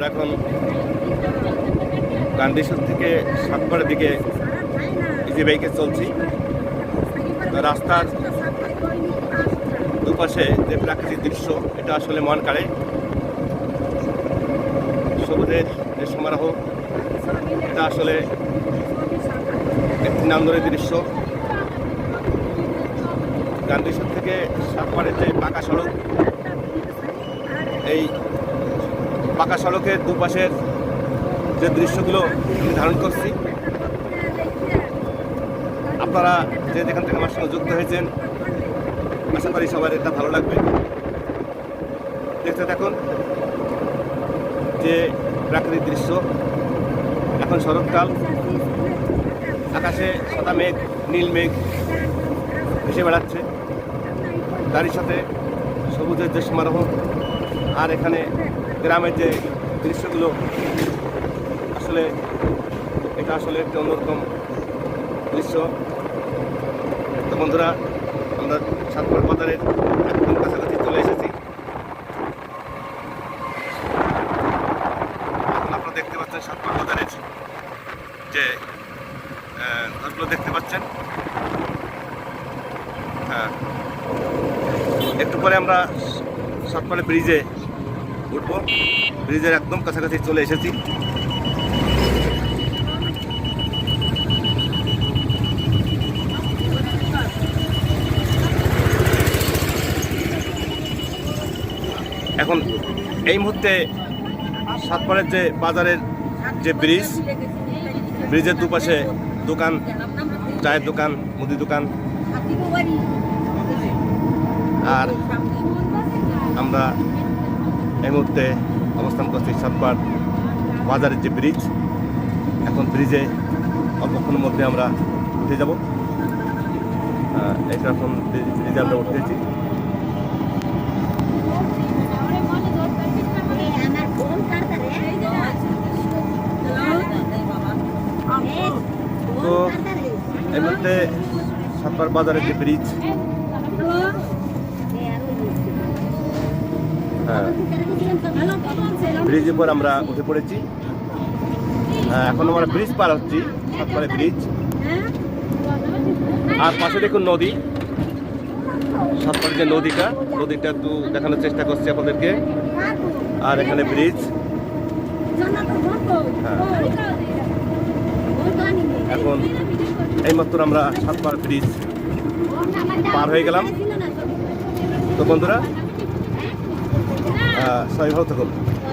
আমরা এখন গান্ধীশ্বর থেকে সাতপাড়ার দিকে ইজি বাইকে চলছি। রাস্তার দুপাশে যে প্রাকৃতিক দৃশ্য, এটা আসলে মন কাড়ে। সবুজের যে সমারোহ, এটা আসলে একটি নান্দনিক দৃশ্য। গান্ধীশ্বর থেকে সাতপাড়ের যে পাকা সড়ক, এই পাকা সড়কের দুপাশের যে দৃশ্যগুলো আমি ধারণ করছি। আপনারা যে যেখান থেকে আমার সঙ্গে যুক্ত হয়েছেন, আশা করি সবার এটা ভালো লাগবে। দেখতে দেখুন যে প্রাকৃতিক দৃশ্য। এখন শরৎকাল। আকাশে সাদা মেঘ, নীল মেঘ ভেসে বেড়াচ্ছে। তারই সাথে সবুজের যে সমারোহ। আর এখানে গ্রামের যে দৃশ্যগুলো, আসলে এটা আসলে একটা অন্যরকম দৃশ্য। তো বন্ধুরা, আমরা সাতপুর বাজারের একদম কাছাকাছি চলে এসেছি। আপনারা দেখতে পাচ্ছেন সাতপুর বাজারের যে ঘরগুলো দেখতে পাচ্ছেন। হ্যাঁ। একটু পরে আমরা সাতপাড়ে ব্রিজে উঠবো ব্রিজের একদম কাছাকাছি চলে এসেছি। এখন এই মুহূর্তে সাতপাড়ের যে বাজারের যে ব্রিজ ব্রিজের দুপাশে দোকান চায়ের দোকান মুদি দোকান। আর আমরা এই মুহূর্তে অবস্থান করছি সাতপাড় বাজারের যে ব্রিজ এখন ব্রিজে অল্পক্ষণের মধ্যে আমরা উঠে যাব। এটা এখন ব্রিজে আমরা উঠতেছি তো এই মুহূর্তে সাতপাড় বাজারের যে ব্রিজ ব্রিজের উপর আমরা উঠে পড়েছি। হ্যাঁ, এখন আমরা ব্রিজ পার হচ্ছি সাতপাড়ে ব্রিজ। আর পাশে দেখুন নদী। সাতপাড়ের যে নদীটা নদীটা একটু দেখানোর চেষ্টা করছি আপনাদেরকে। আর এখানে ব্রিজ। এখন এইমাত্র আমরা সাতপাড় ব্রিজ পার হয়ে গেলাম। তো বন্ধুরা সবাই ভালো